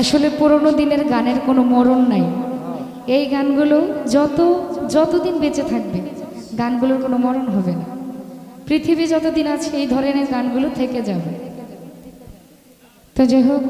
আসলে পুরোনো দিনের গানের কোনো মরণ নাই। এই গানগুলো যত, যতদিন বেঁচে থাকবে, গানগুলোর কোনো মরণ হবে না। পৃথিবী যতদিন আছে, এই ধরনের গানগুলো থেকে যাবে। তো যাই হোক